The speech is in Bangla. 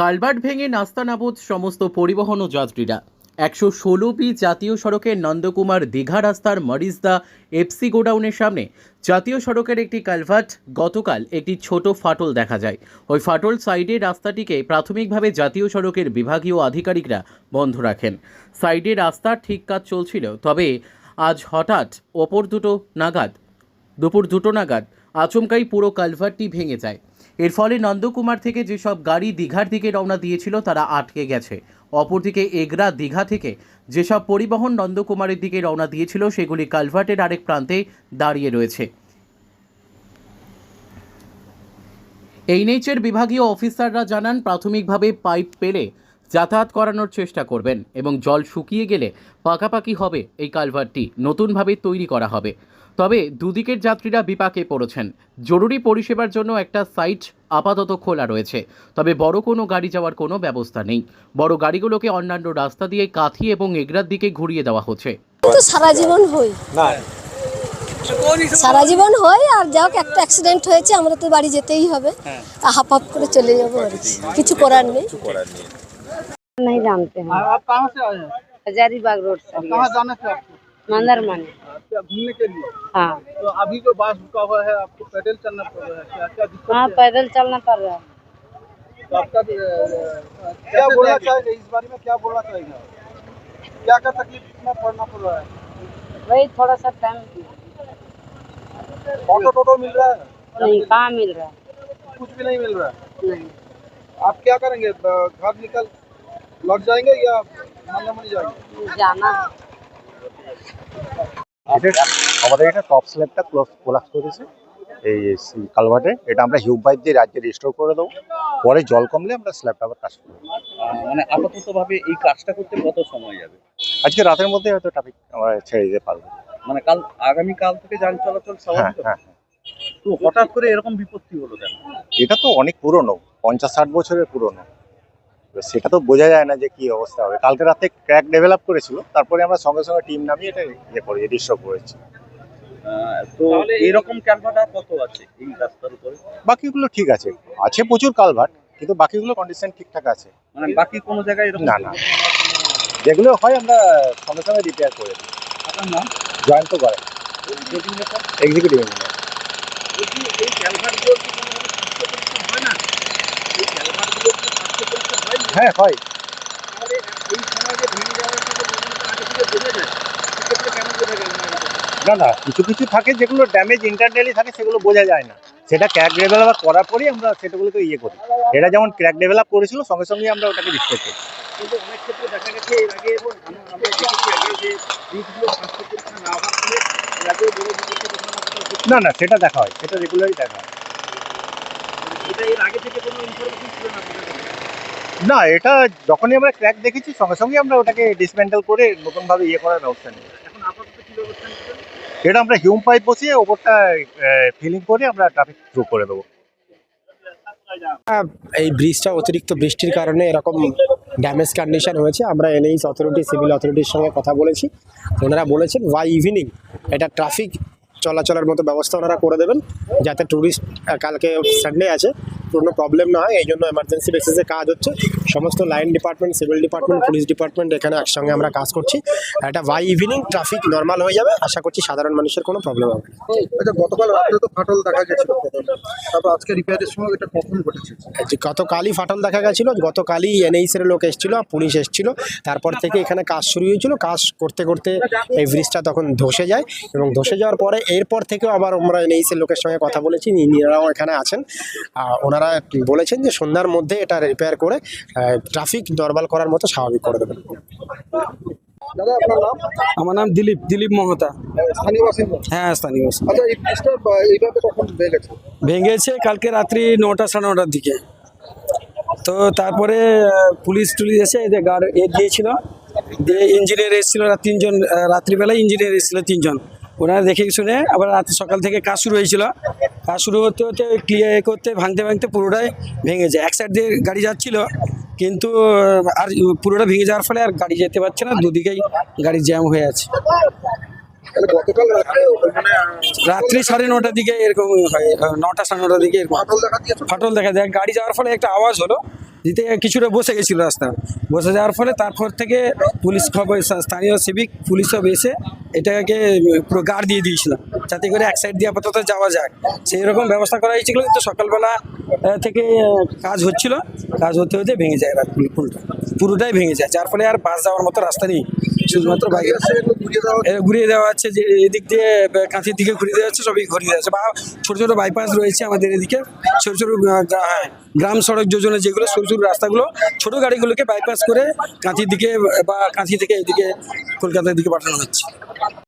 কালভার্ট ভেঙে নাস্তানাবুদ সমস্ত পরিবহন ও যাত্রীরা। একশো ষোলো পি জাতীয় সড়কের নন্দকুমার দীঘা রাস্তার মরিজদা এফসি গোডাউনের সামনে জাতীয় সড়কের একটি কালভার্ট, গতকাল একটি ছোট ফাটল দেখা যায়। ওই ফাটল সাইডে রাস্তাটিকে প্রাথমিকভাবে জাতীয় সড়কের বিভাগীয় আধিকারিকরা বন্ধ রাখেন। সাইডে রাস্তার ঠিক কাজ চলছিল, তবে আজ হঠাৎ ওপর দুটো নাগাদ, দুপুর দুটো নাগাদ আচমকাই পুরো কালভার্টটি ভেঙে যায়। এর ফলে নন্দকুমার থেকে যেসব গাড়ি দীঘার দিকে রওনা দিয়েছিল, তারা আটকে গেছে। অপরদিকে এগরা দীঘা থেকে যেসব পরিবহন নন্দকুমারের দিকে রওনা দিয়েছিল, সেগুলি কালভার্টের আরেক প্রান্তে দাঁড়িয়ে রয়েছে। এনএইচের বিভাগীয় অফিসাররা জানান, প্রাথমিকভাবে পাইপ পেলে যাতায়াত করানোর চেষ্টা করবেন এবং জল শুকিয়ে গেলে পাকাপাকি হবে এই কালভারটি নতুনভাবে তৈরি করা হবে। তবে দুদিকের যাত্রীরা বিপাকে পড়েছেন। জরুরি পরিষেবার জন্য একটা সাইট আপাতত খোলা রয়েছে। তবে বড় কোনো গাড়ি যাওয়ার কোনো ব্যবস্থা নেই। বড় গাড়িগুলোকে অন্যান্য রাস্তা দিয়ে কাথি এবং এগরার দিকে ঘুরিয়ে দেওয়া হচ্ছে। তো সারা জীবন হই। সারা জীবন হয় আর যাও একটা অ্যাক্সিডেন্ট হয়েছে আমরা তো বাড়ি যেতেই হবে। হাফ হাফ করে চলে যাব আর কিছু করার নেই। नहीं जानते हैं। आप कहाँ से आए हैं? हजारीबाग रोड से कहाँ जाना था? आपको मंदिर माने घूमने के लिए? हाँ। तो अभी जो बास रुका हुआ है आपको पैदल चलना पड़ रहा है क्या? क्या हाँ पैदल चलना पड़ रहा है। तो आपका क्या बोलना चाहेंगे? इस बारे में क्या बोलना चाहेंगे क्या क्या तकलीफ़ में पड़ना पड़ रहा है? वही थोड़ा सा टाइम ऑटो टोटो मिल रहा है? नहीं कहाँ मिल रहा है। कुछ भी नहीं मिल रहा है? नहीं। आप क्या करेंगे? घर निकल लौट जाएंगे या मरने मनी जाएंगे जाना है এটা আমাদের এটা টপ স্ল্যাবটা ক্লোজ কোলাপস করেছে এই কালভার্টে এটা আমরা হিউব পাইপ দিয়ে রাজ্যে রিস্টোর করে দেবো পরে জল কমলে আমরা স্ল্যাবটা আবার কাজ করবো আহ, মানে আপাতত ভাবে এই কাজটা করতে কত সময় যাবে আজকে রাতের মধ্যে হয়তো ট্রাফিক আমরা ছেড়ে দিতে পারবো মানে কাল আগামী কাল থেকে যান চলাচল হ্যাঁ স্বাভাবিক হবে? হ্যাঁ তো হঠাৎ করে এরকম বিপত্তি হলো কেন এটা তো অনেক পুরনো পঞ্চাশ ষাট বছরের পুরনো তো সেটা তো বোঝা যায় না যে কি অবস্থা হবে। কালকে রাতে ক্র্যাক ডেভেলপ করেছিল তারপরে আমরা সঙ্গে সঙ্গে টিম নামিয়ে এটা ইয়ে করে রিস্টোর করেছি। তো এরকম ক্যালভার্ট আর কত আছে এই রাস্তার উপরে? বাকিগুলো ঠিক আছে। আছে প্রচুর কালভার্ট কিন্তু বাকিগুলো কন্ডিশন ঠিকঠাক আছে। মানে বাকি কোনো জায়গায় এরকম না, না। যেগুলো হয় আমরা সঙ্গে সঙ্গে রিপেয়ার করে দিই। আপনার নাম? জয়েন্ট তো করে এক্সিকিউটিভ ইঞ্জিনিয়ার এই ক্যালভার্টগুলো কি হয় না? এই ক্যালভার্টগুলো হয় হ্যাঁ। না না কিছু কিছু থাকে যেগুলো ড্যামেজ ইন্টারনালি থাকে সেগুলো বোঝা যায় না। সেটা ক্র্যাক ডেভেলপ করার পরেই আমরা সেটাগুলোকে ইয়ে করি। এটা যেমন ক্র্যাক ডেভেলপ করেছিল সঙ্গে সঙ্গে আমরা ওটাকে রিস্টোর করি। কিন্তু অনেক ক্ষেত্রে দেখা গেছে এর আগে এবং আমরা আমরা দেখেছি আগে যে ব্রিজগুলো স্বাস্থ্য পরীক্ষা না হওয়ার ফলে এর আগেও বড় না না না সেটা দেখা হয় সেটা রেগুলারই দেখা হয়। এটা এর আগে থেকে কোনো ইনফরমেশন ছিল না না এটা যখনই আমরা ক্র্যাক দেখেছি সঙ্গে সঙ্গে আমরা ওটাকে ডিসমেন্টাল করে নতুনভাবে ইয়ে করার ব্যবস্থা নিই। এখন আপাতত কি ব্যবস্থা এটা আমরা হিউম পাইপ বসিয়ে ওপরটা ফিলিং করে আমরা ট্রাফিক থ্রু করে দেবো। এই ব্রিজটা অতিরিক্ত বৃষ্টির কারণে এরকম ড্যামেজ কন্ডিশন হয়েছে। আমরা এনএইচ অথরিটি সিভিল অথরিটির সঙ্গে কথা বলেছি। ওনারা বলেছেন ওয়াই ইভিনিং এটা ট্রাফিক চলাচলের মতো ব্যবস্থা ওনারা করে দেবেন যাতে ট্যুরিস্ট কালকে সানডে আছে। কোনো প্রবলেম না হয় এই জন্য এমার্জেন্সি বেসিসে কাজ হচ্ছে। সমস্ত line department civil department police department এখানে একসঙ্গে আমরা কাজ করছি। এটা ওয়াই ইভিনিং ট্রাফিক নর্মাল হয়ে যাবে আশা করছি সাধারণ মানুষের কোনো প্রবলেম হবে না। আচ্ছা গতকাল রাত্রে তো ফাটল দেখা গেছিল। তারপর আজকে রিপেয়ারের সময় এটা কখন ঘটেছে? গতকালই ফাটল দেখা গেছিল গতকালই এনএইসের লোক এসেছিল পুলিশ এসেছিল। তারপর থেকে এখানে কাজ শুরু হয়েছিল কাজ করতে করতে এই ব্রিজটা তখন ধসে যায় এবং ধসে যাওয়ার পরে এরপর থেকেও আবার আমরা এনএইসের লোকের সঙ্গে কথা বলেছি ইঞ্জিনিয়াররাও এখানে আছেন। আহ, ওনারা বলেছেন যে সন্ধ্যার মধ্যে এটা রিপেয়ার করে ট্রাফিক নর্মাল করার মতো স্বাভাবিক করে দেবেন। দাদা আপনার নাম? আমার নাম দিলীপ দিলীপ মহতা। স্থানীয় হ্যাঁ স্থানীয় আচ্ছা ভেঙেছে? কালকে রাত্রি নটা সাড়ে নটার দিকে। তো তারপরে পুলিশ টুলিশ এসে এদের গার্ড এ দিয়েছিল। দিয়ে ইঞ্জিনিয়ার এসেছিল তিনজন রাত্রিবেলায় ইঞ্জিনিয়ার এসেছিল তিনজন। ওনারা দেখে শুনে আবার রাত সকাল থেকে কাজ শুরু হয়েছিল। কাজ শুরু হতে হতে ক্লিয়ার করতে ভাঙতে ভাঙতে পুরোটাই ভেঙে যায়। এক সাইড দিয়ে গাড়ি যাচ্ছিল কিন্তু আর পুরোটা ভেঙে যাওয়ার ফলে আর গাড়ি যেতে পারছে না দুদিকেই গাড়ি জ্যাম হয়ে আছে। রাত্রে সাড়ে নটার দিকে এরকম হয় নটা সাড়ে নটার দিকে এরকম ফাটল দেখা যায় গাড়ি যাওয়ার ফলে একটা আওয়াজ হলো দিতে কিছুটা বসে গেছিল রাস্তা। বসে যাওয়ার ফলে তারপর থেকে পুলিশ খবর স্থানীয় সিভিক পুলিশ সব এসে এটাকে পুরো গাড় দিয়ে দিয়েছিলাম। যাতে করে এক সাইড দিয়ে আপাতত যাওয়া যায়। সেই রকম ব্যবস্থা করা হয়েছিল কিন্তু সকালবেলা থেকে কাজ হচ্ছিল কাজ হতে হতে ভেঙে যায় পুল- পুলটা পুরোটাই ভেঙে যায় যার ফলে আর বাস যাওয়ার মতো রাস্তা নেই। শুধুমাত্র বাইক ঘুরিয়ে দেওয়া হচ্ছে যে এদিক দিয়ে কাঁথির দিকে ঘুরিয়ে দেওয়া হচ্ছে সবই ঘুরিয়ে দেওয়া হচ্ছে। বা ছোটো ছোটো বাইপাস রয়েছে আমাদের এদিকে। ছোটো ছোটো হ্যাঁ, গ্রাম সড়ক যোজনা যেগুলো সরু সরু রাস্তাগুলো ছোটো গাড়িগুলোকে বাইপাস করে কাঁথির দিকে বা কাঁথি থেকে এদিকে কলকাতার দিকে পাঠানো হচ্ছে।